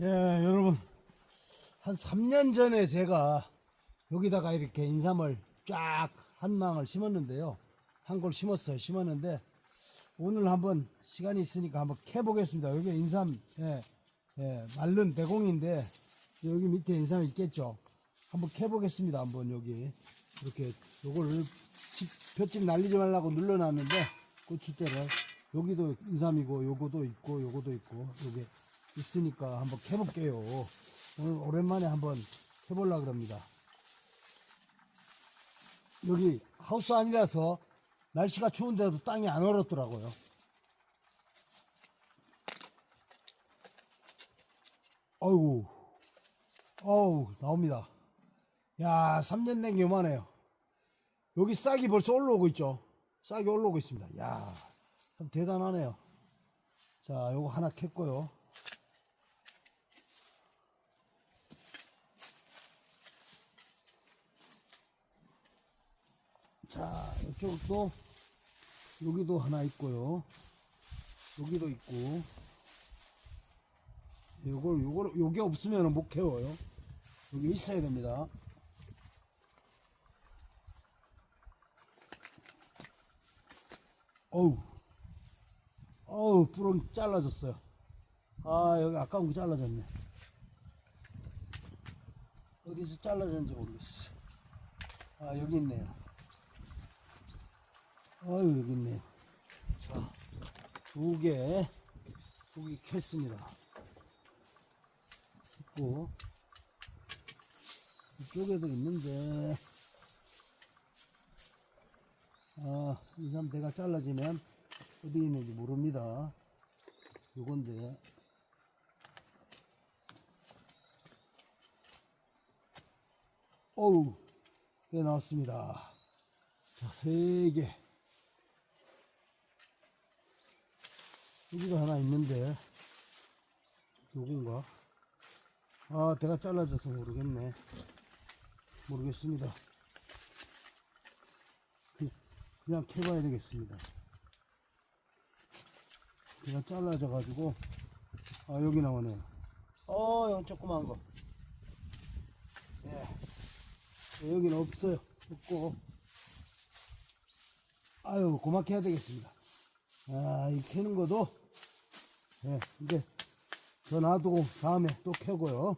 예, 여러분. 한 3년 전에 제가 여기다가 이렇게 인삼을 쫙 한 망을 심었는데요. 한 골 심었어요. 심었는데 오늘 한번 시간이 있으니까 한번 캐보겠습니다. 여기 인삼, 예, 예, 말른 대공인데 여기 밑에 인삼이 있겠죠. 한번 캐보겠습니다. 한번 여기. 이렇게 요거를 집, 볏짚 날리지 말라고 눌러놨는데 고추대를 여기도 인삼이고 요거도 있고 요거도 있고 여기 있으니까 한번 캐볼게요. 오늘 오랜만에 한번 해보려 그럽니다. 여기 하우스 안이라서 날씨가 추운데도 땅이 안 얼었더라고요. 어우, 어우, 나옵니다. 야, 3년 된 게 요만해요. 여기 싹이 벌써 올라오고 있죠. 싹이 올라오고 있습니다. 야, 참 대단하네요. 자, 요거 하나 캤고요. 자, 이쪽도 여기도 하나 있고요. 여기도 있고. 요걸 요걸 요게 없으면 못 캐워요. 여기 있어야 됩니다. 어우, 어우, 뿌렁 잘라졌어요. 아, 여기 아까운 거 잘라졌네. 어디서 잘라졌는지 모르겠어. 아, 여기 있네요. 아유, 여기 있네. 자, 두 개, 두개 캤습니다. 있고, 이쪽에도 있는데, 아, 이 사람 대가 잘라지면 어디 있는지 모릅니다. 요건데. 어우, 꽤 나왔습니다. 자, 세 개. 여기도 하나 있는데, 요건가? 아, 대가 잘라져서 모르겠네. 모르겠습니다. 그- 그냥 캐봐야 되겠습니다. 그냥 잘라져 가지고, 아, 여기 나오네요. 어, 여기 조그만 거. 예. 여기는 없어요. 없고. 아유, 고맙게 해야 되겠습니다. 아, 이 캐는 것도, 예, 이제 저 놔두고 다음에 또 캐고요.